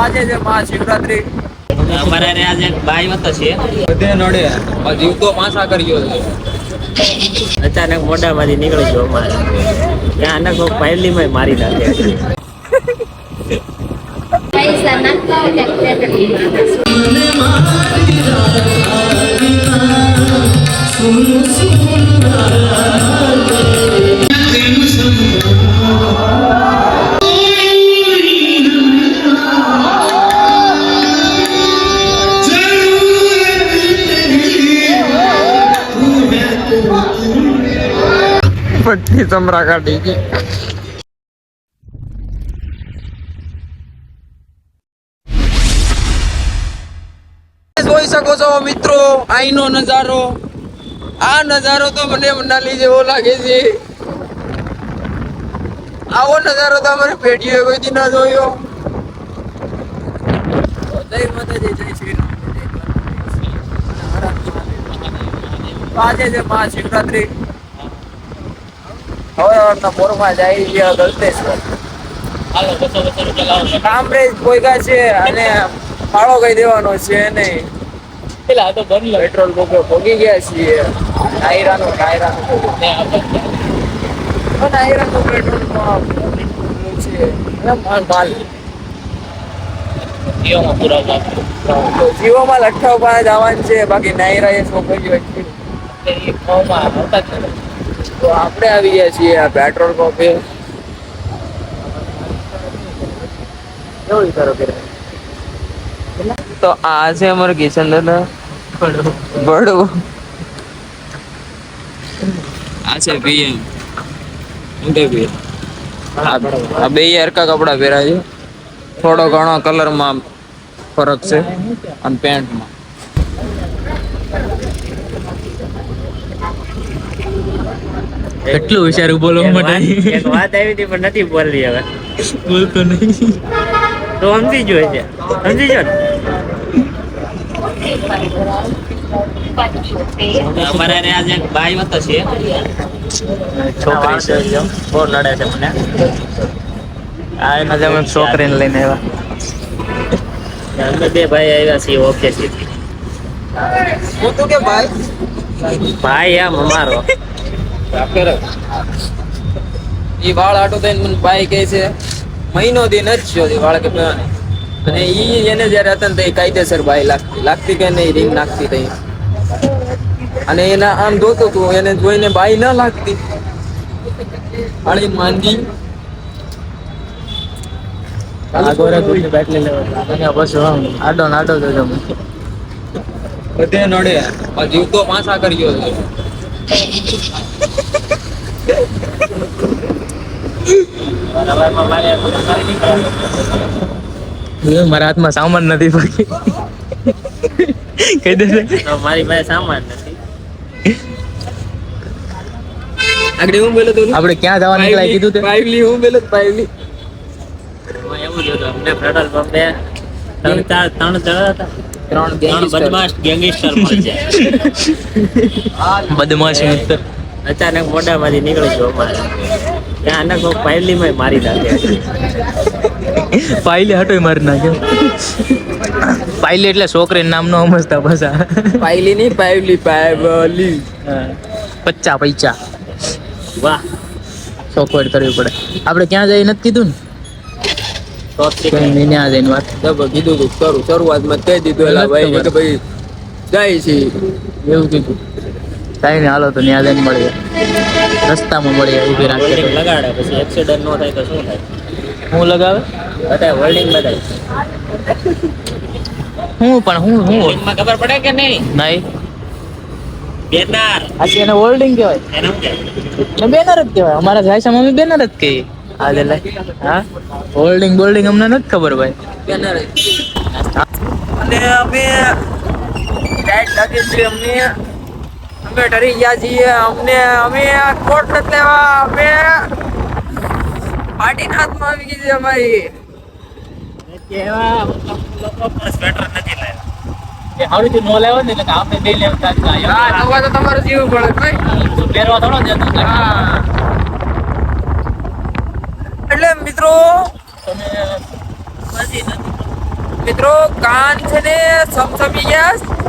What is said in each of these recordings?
આજે છે મહાશિવરાત્રી અમારે આજે બાઈ હતો છે. બધે નડે. આ જીવ તો પાછા કર્યો છે. અચાનક મોઢામાંથી નીકળી ગયો અમારે. ત્યાં આને કોઈ પહેલીમાં મારી નાખે. ચમરા કાઢી ગઈ. જોઈ શકો છો મિત્રો અહીંનો નજારો. આ નજારો તો મને મનાલી જેવો લાગે છે. આવો નજારો તો અમારે પેઢીએ કોઈ દી ના જોયો. જય માતાજી, જય શ્રી રામ. આજે છે મહાશિવરાત્રી હવે હવારના પોરમાં જાય છે ગલતેશ્વર હાલો બસો બસો રૂપિયા લાવો કામરેજ પોઈગા છે અને ફાળો કઈ દેવાનો છે નહીં. પેલા તો બંધ પેટ્રોલ પંપે ભોગી ગયા છીએ. નાયરાનું નાયરાનું નાયરાનું પેટ્રોલ પંપ છે. માલ માલ. પૂરા જીવોમાં લઠ્ઠા પાસે જવાનું છે બાકી નાયરા એ છોકરીઓ આવતા જ નથી. તો આપણે આવી ગયા છીએ આ પેટ્રોલ પંપે તો આ છે અમારો કિશન દાદા. બડો આ છે પીએમ પીએમ આ બે હરકા કપડા પહેર્યા છે. થોડો ઘણો કલરમાં ફરક છે. અને પેન્ટમાં કેટલું હોશિયાર બોલો એક માટે? વાત- એક વાત આવી હતી પણ નથી બોલવી હવે. બોલતો નહીં. તો સમજી જો છે. સમજી જો ને? અમારે આજે એક ભાઈ હતો છે. છોકરી છે બહુ લડે છે મને. આ એના જેમ છોકરીને લઈને આવ્યા. અમે બે ભાઈ આવ્યા છીએ ઓફિસથી હું તો કે ભાઈ? ભાઈ એમ અમારો. એ વાળ આટો થઈને મને ભાઈ કહે છે મહિનો દિન જ થયો છે વાળ કે પહેરવાને. અને ઈ એને જ્યારે હતા ને તો એ કાયદેસર ભાઈ લાગતી. લાગતી કે નહીં રીંગ નાખતી તઈ અને એના આમ જોતો તું એને જોઈને બાઈ ના લાગતી. આળી માંદી. આ દૂધની બાટલી લેવા અને બસ આડો ને આડો જોજો બધે નડે. જીવતો જીવ તો પાછા કર્યો છે. મારે હાથમાં સામાન નથી બાકી. કહી દેશે મારી પાસે સામાન નથી. આગળ હું બોલો તું આપણે ક્યાં જવા નીકળાય કીધું તે? પાઇવલી હું બોલો પાઇવલી એમાં એવું જ હતું અમને પેટ્રોલ પંપે ત્રણ ચાર ત્રણ જણા હતા. ત્રણ. બદમાશ ગેંગસ્ટર મળી જાય. બદમાશી મિત્ર. અચાનક મોઢામાંથી નીકળી ગયો અમારે. ત્યાં આને કોઈ પહેલીમાં મારી નાખે. પાયલી હટો મારી નાખ્યો પાયલી એટલે છોકરી નામ નો સમજતા પાછા. પાયલી નહીં પાયલી પાઇવલી પચ્ચા પૈચા. વાહ. ચોખવટ કરવી પડે. આપણે ક્યાં જઈ નથી કીધું ને? ત્યાં જઈને વાત. કીધું તું કરું. શરૂઆતમાં કહી દીધું એલા ભાઈ કે ભાઈ જાય છે. એવું કીધું. કાંઈ નહીં હાલો તો ત્યાં જઈને મળીએ. રસ્તામાં મળીએ ઊભી રાખીએ. લગાડે પછી એક્સિડન્ટ ન થાય તો શું થાય? હું લગાવે? અત્યારે હોલ્ડિંગ બધાય. હું પણ હું હું ખબર પડે કે નહીં? નહીં. બેનાર. આજે એને હોલ્ડિંગ કહેવાય. એને બેનર જ કહેવાય. અમારા ભાષામાં મમ્મી બેનર જ કહીએ આજે લે. હા? હોલ્ડિંગ બોલ્ડિંગ અમને નથી ખબર ભાઈ. બેનર અને અમે ટાઈટ લાગે છે અમને. અમે ડરી ગયા છીએ. અમને અમે કોર્ટ નથી લેવા અમે પાર્ટીના હાથમાં આવી ગઈ છે અમારી કેવા લોકો સ્વેટર નથી લાવ્યા એ હાવડી નો લેવો ને એટલે આપણે બે લેવતા હા નવા તો તમારે જીવવું પડે ભાઈ. પહેરવા થોડો જતો હા. એટલે મિત્રો પછી મિત્રો કાન છે ને સમસમી ગયા.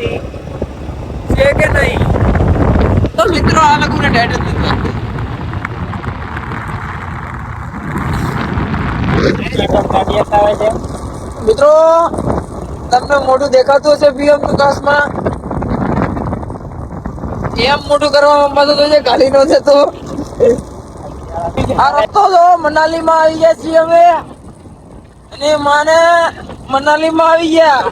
છે કે નહીં? તો મિત્રો, આ લોકોને ડેટ જ નથી મિત્રો, તમને મોટું દેખાતું હશે પીએમ વિકાસમાં? એમ મોટું કરવામાં મદદ હોય ગાલી નો થતો આ રસ્તો તો મનાલી માં આવી ગયા છીએ અમે અને માને મનાલી માં આવી ગયા.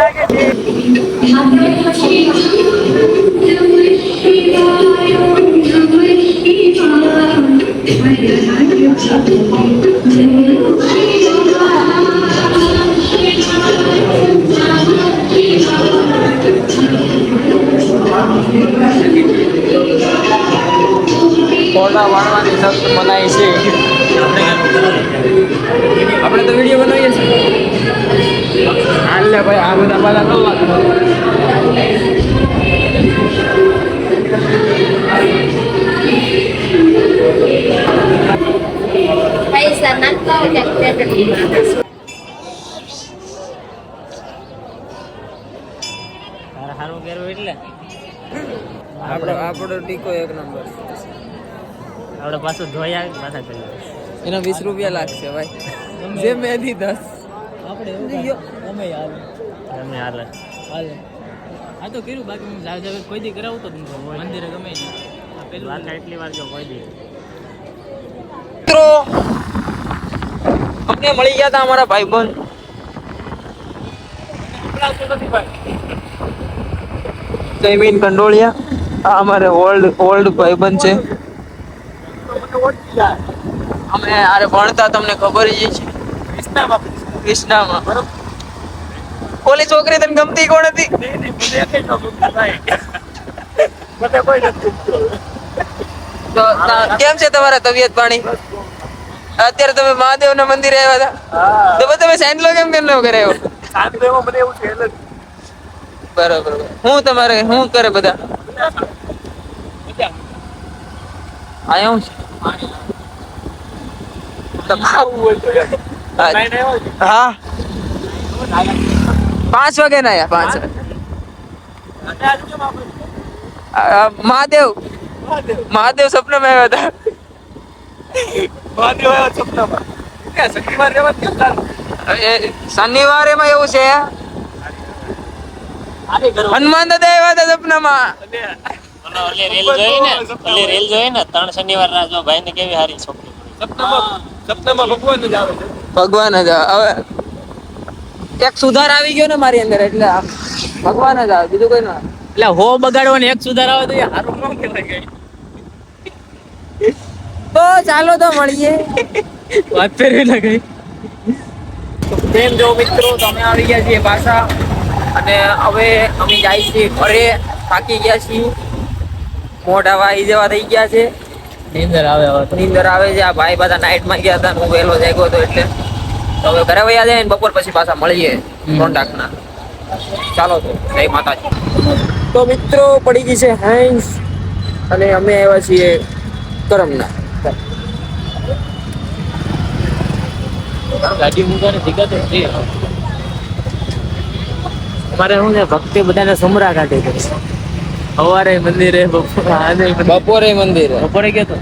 লাগে। આપણો આપણો ટીકો એક નંબર. આપણે પાછું આવી પાછા કરી એના વીસ રૂપિયા લાગશે ભાઈ. જે મેં દસ. તમે હાલે. આ તો કર્યું બાકી હું જાવ જાવ કોઈ દી કરાવું તમને મંદિરે ગમે પેલું વાત એટલી વાર જો કોઈ દી. મિત્રો અમને મળી ગયા હતા અમારા ભાઈબંધ. જયમીન કંડોળિયા. આ અમારે ઓલ્ડ ઓલ્ડ ભાઈબંધ છે. અમે આરે ભણતા તમને ખબર જ છે. કૃષ્ણામાં. ઓલી છોકરી તને ગમતી કોણ હતી? તો કેમ છે તમારા તબિયત પાણી? અત્યારે તમે મહાદેવ ના મંદિરે આવ્યા હતા? તો તમે સેન્ડલો કેમ કેમ નો કરાયો બરોબર હું તમારે શું કરે બધા? આયા હું છે. હા. પાંચ વાગે ના આયા પાંચ મહાદેવ. મહાદેવ સપનામાં આવ્યા હતા. એ, શનિવારે માં એવું છે. હનુમાન દાદા આવ્યા હતા સપનામાં. ઓલી રેલ જોઈ ને? ઓલી રેલ જોઈ ને ત્રણ શનિવાર ના જો ભાઈ ને કેવી હારી છોકરી ભગવાન જ આવે. હવે એક સુધાર આવી ગયો ને મારી અંદર એટલે ભગવાન જ આવે બીજું કોઈ ના એટલે હો બગાડવાનો એક સુધાર આવે તો એ હારું ન કહેવાય તો ચાલો તો મળીએ. વાત ફેરવી ના ગઈ તેમ જો મિત્રો? તમે આવી ગયા છીએ પાછા. અને હવે અમે જાય છીએ ઘરે. થાકી ગયા છીએ. મોઢા વાઈ જેવા થઈ ગયા છે. નીંદર આવે નિંદર નીંદર આવે છે. આ ભાઈ બધા નાઇટમાં ગયા હતા. હું વહેલો જાગ્યો હતો એટલે. તો હવે ઘરે વયા જાય ને બપોર પછી પાછા મળીએ કોન્ટાક્ટના ચાલો તો. જય માતાજી. તો મિત્રો પડી ગઈ છે હેન્સ અને અમે આવ્યા છીએ કરમના. ગાડી મૂકવાની દિક્કત છે. અમારે શું છે ભક્તિ બધાને સમરા કાઢે છે. સવારે મંદિરે બપોરે મંદિરે. બપોરે મંદિર. બપોરે ગયો તો?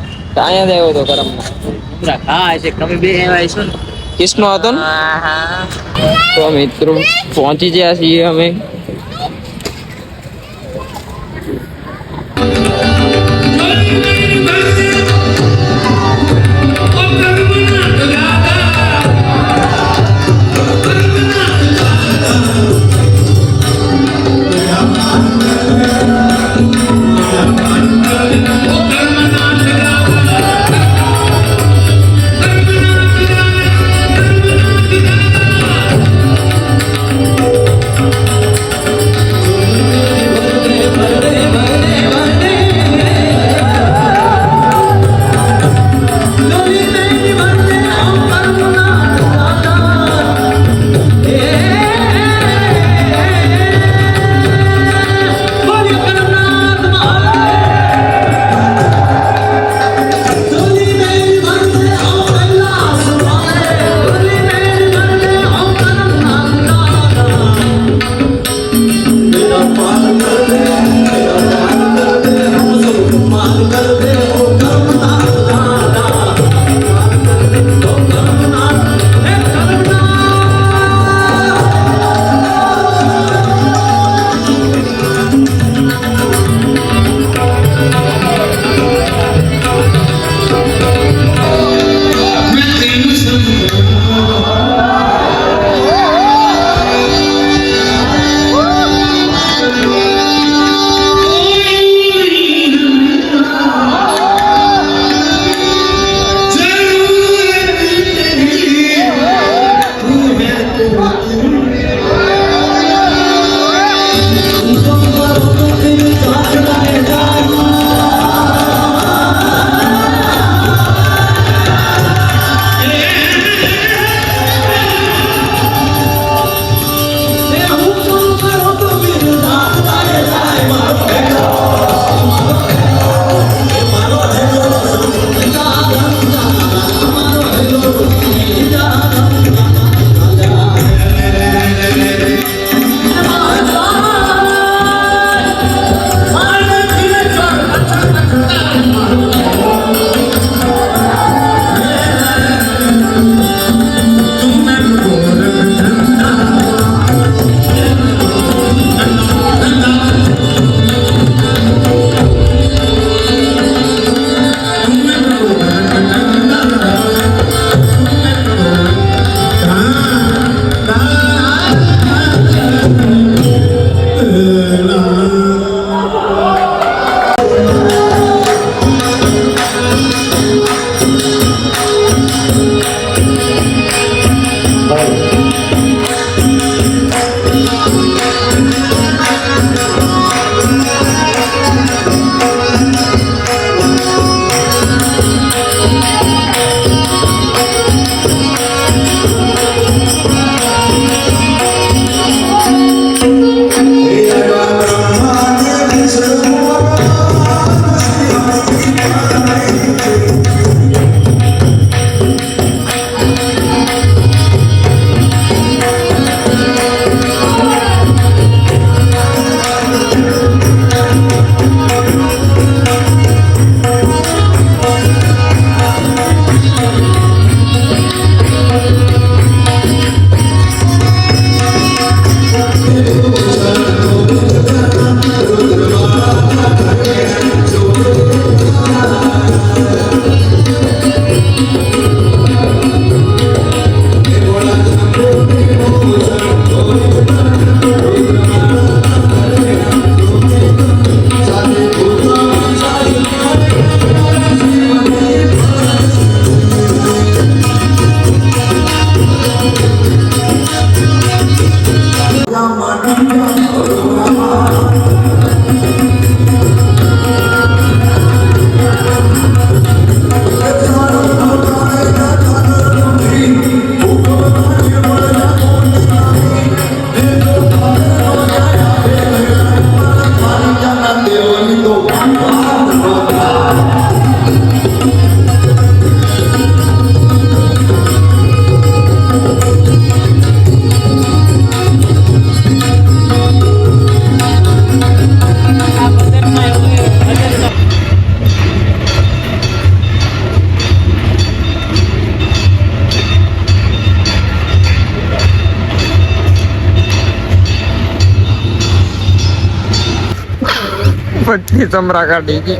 અહીંયા જ આવ્યો હતો કરમના. હા છે. કમી બે આવ્યા છે ને. કિસનો હતો ને? તો મિત્રો પહોંચી ગયા છીએ અમે. ચમરા કાઢી ગઈ